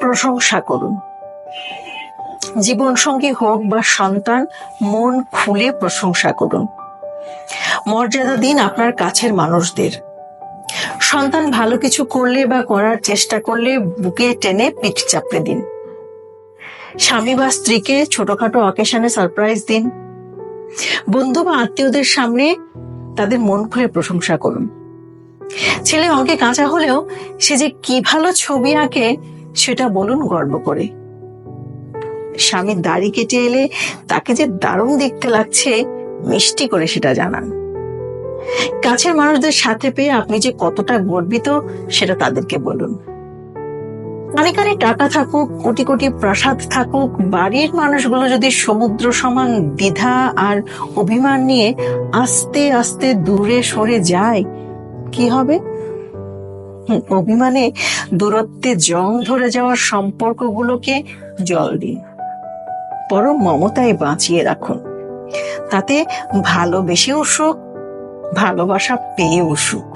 প্রশংসা করুন। জীবনসঙ্গী হোক বা সন্তান, মন খুলে প্রশংসা করুন। মর্যাদা দিন আপনার কাছের মানুষদের। সন্তান ভালো কিছু করলে বা করার চেষ্টা করলে বুকে টেনে পিঠ চাপড়ে দিন। স্বামী বা স্ত্রীকে ছোটখাটো অকেশনে সারপ্রাইজ দিন। বন্ধু বা আত্মীয়দের সামনে তাদের মন খুলে প্রশংসা করুন। ছেলে অঙ্কে কাঁচা হলেও সে যে কি ভালো ছবি আঁকে সেটা বলুন গর্ব করে। স্বামীর দাড়ি কেটে এলে তাকে যে দারুণ দেখতে লাগছে, মিষ্টি করে সেটা জানান। কাছের মানুষদের সাথে পেয়ে আপনি যে কতটা গর্বিত, সেটা তাদেরকে বলুন। কানে টাকা থাকুক, কোটি কোটি প্রাসাদ থাকুক, বাড়ির মানুষগুলো যদি সমুদ্র সমান দ্বিধা আর অভিমান নিয়ে আস্তে আস্তে দূরে সরে যায়, কি হবে? অভিমানে দূরত্বে জং ধরে যাওয়ার সম্পর্কগুলোকে জল দিন। পরম মমতায় বাঁচিয়ে রাখুন। তাতে ভালোবেসেও সুখ, ভালোবাসা পেয়েও সুখ।